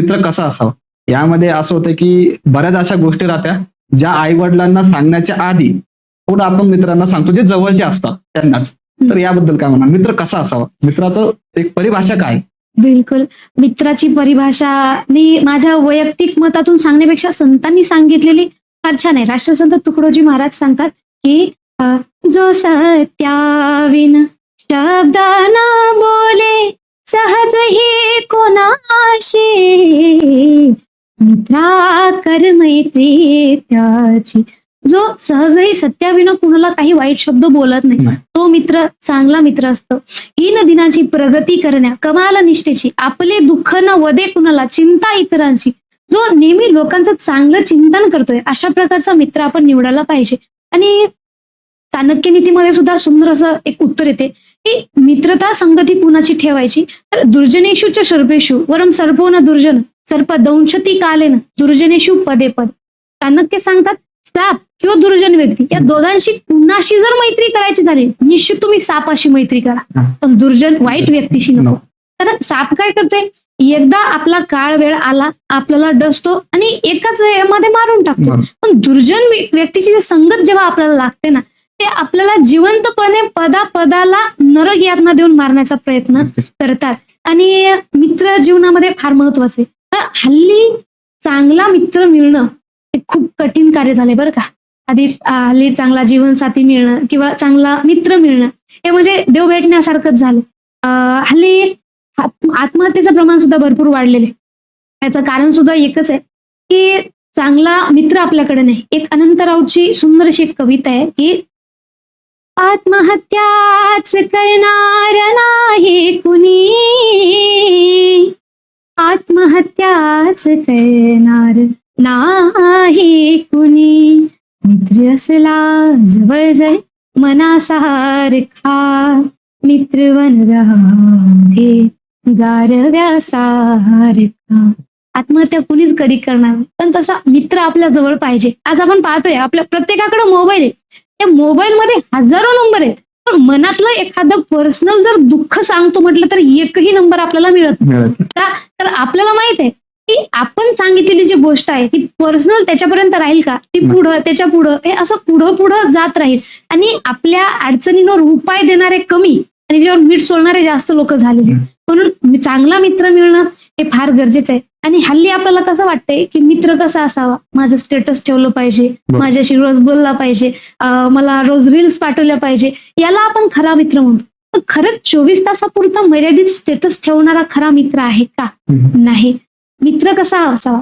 मित्र कसा असावा? यामध्ये असं होतं की बऱ्याच अशा गोष्टी राहत्या ज्या आई वडिलांना सांगण्याच्या आधी थोडं आपण मित्रांना सांगतो जे जवळचे असतात त्यांनाच. तर याबद्दल काय म्हणा मित्र कसा असावा? मित्राचं एक परिभाषा काय? बिलकुल. मित्राची परिभाषा मी माझ्या वैयक्तिक मतातून सांगण्यापेक्षा संतांनी सांगितलेली फार छान आहे. राष्ट्रसंत तुकडोजी महाराज सांगतात की जो सत्याविन शब्द न बोले सहज ही कोणाशी? मित्रा कर मैत्री त्याची जो सहजही सत्याविन कुणाला काही वाईट शब्द बोलत नाही. तो मित्र चांगला मित्र असतो. हीन दिनाची प्रगती करण्या कमाल निष्ठेची आपले दुःख न वदे कुणाला चिंता इतरांची. जो नेहमी लोकांचं चांगलं चिंतन करतोय अशा प्रकारचा मित्र आपण निवडायला पाहिजे. आणि चाणक्य नीतीमध्ये सुद्धा सुंदर असं एक उत्तर येते. की मित्रता संगती कुणाची ठेवायची? तर दुर्जनेशूच्या सर्पेशू वरम सर्पो न दुर्जन सर्प दंशती कालेन दुर्जनेशू पदे पद. चाणक्य सांगतात साप किंवा दुर्जन व्यक्ती या दोघांशी कुणाशी जर मैत्री करायची झाली निश्चित तुम्ही सापाशी मैत्री करा. पण दुर्जन वाईट व्यक्तीशी नको. कारण साप काय करतोय? एकदा आपला काळ वेळ आला आपल्याला डसतो आणि एकाच यामध्ये मारून टाकतो. पण दुर्जन व्य- व्यक्तीची जी संगत जेव्हा आपल्याला लागते ना ते आपल्याला जिवंतपणे पदा पदाला नरक यातना देऊन मारण्याचा प्रयत्न करतात. आणि मित्र जीवनामध्ये फार महत्त्वाचे. हल्ली चांगला मित्र मिळणं हे खूप कठीण कार्य झाले बरं का. आधी हल्ली चांगला जीवनसाथी मिळणं किंवा चांगला मित्र मिळणं हे म्हणजे देव भेटण्यासारखंच झालं हल्ली आत- आत्महत्येचं प्रमाण सुद्धा भरपूर वाढलेले याचं कारण सुद्धा एकच आहे की चांगला मित्र आपल्याकडे नाही. एक अनंत राऊतची सुंदर अशी एक कविता आहे की आत्महत्याच करणार नाही कुणी. आत्महत्याच करणार नाही कुणी. मित्र असला जवळ जाय मनासारखा. मित्र वनरामध्ये गारव्यासारखा आत्महत्या कुणीच कधी करणार पण तसा मित्र आपल्या जवळ पाहिजे. आज आपण पाहतोय आपल्या प्रत्येकाकडे मोबाईल आहे. त्या मोबाईल मध्ये हजारो नंबर आहेत. पण मनातलं एखादं पर्सनल जर दुःख सांगतो म्हटलं तर एकही नंबर आपल्याला मिळत नाही. का? तर आपल्याला माहीत आहे की आपण सांगितलेली जी गोष्ट आहे ती पर्सनल त्याच्यापर्यंत राहील का? ती पुढं त्याच्या पुढं हे असं पुढं पुढं जात राहील. आणि आपल्या अडचणींवर उपाय देणारे कमी आणि ज्यावर मीठ सोडणारे जास्त लोक झालेले. म्हणून मी- चांगला मित्र मिळणं हे फार गरजेचं आहे. आणि हल्ली आपल्याला कसं वाटतंय की मित्र कसा असावा? माझं स्टेटस ठेवलं पाहिजे. माझ्याशी रोज बोलला पाहिजे. मला रोज रील्स पाठवल्या पाहिजे. याला आपण खरा मित्र म्हणतो. खरंच चोवीस तासापुरता मर्यादित स्टेटस ठेवणारा खरा मित्र आहे का. नाही. मित्र कसा असावा?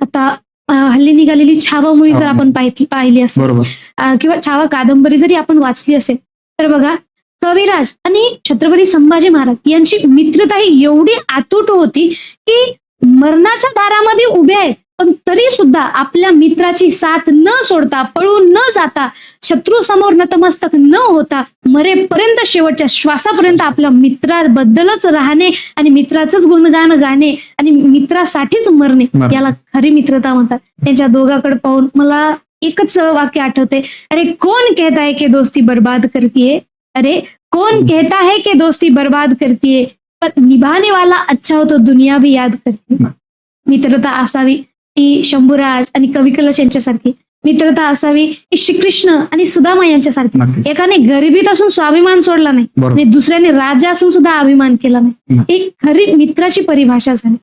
आता हल्ली निघालेली छावा मूवी जर आपण पाहिली असेल किंवा छावा कादंबरी जरी आपण वाचली असेल तर बघा कविराज आणि छत्रपती संभाजी महाराज यांची मित्रता ही एवढी आतुट होती की मरणाच्या दारामध्ये उभे आहेत. पण तरी सुद्धा आपल्या मित्राची साथ न सोडता पळून न जाता शत्रू समोर नतमस्तक न होता मरेपर्यंत शेवटच्या श्वासापर्यंत आपल्या मित्राबद्दलच राहणे आणि मित्राचंच गुणगान गाणे आणि मित्रासाठीच मरणे. याला खरी मित्रता म्हणतात. त्यांच्या दोघाकडे पाहून मला एकच वाक्य आठवते. अरे कौन कहता है कि दोस्ती बर्बाद करती है? अरे कौन कहता है कि दोस्ती बर्बाद करती है? पर निभाने वाला अच्छा हो तो दुनिया भी याद करती है. मित्रता असावी ती शंभूराज आणि कवी कलश यांच्यासारखी. मित्रता असावी ही श्रीकृष्ण आणि सुदामा यांच्यासारखी. एकाने गरिबीत असून स्वाभिमान सोडला नाही. आणि दुसऱ्याने राजा असून सुद्धा अभिमान केला नाही. ही खरी मित्राची परिभाषा झाली.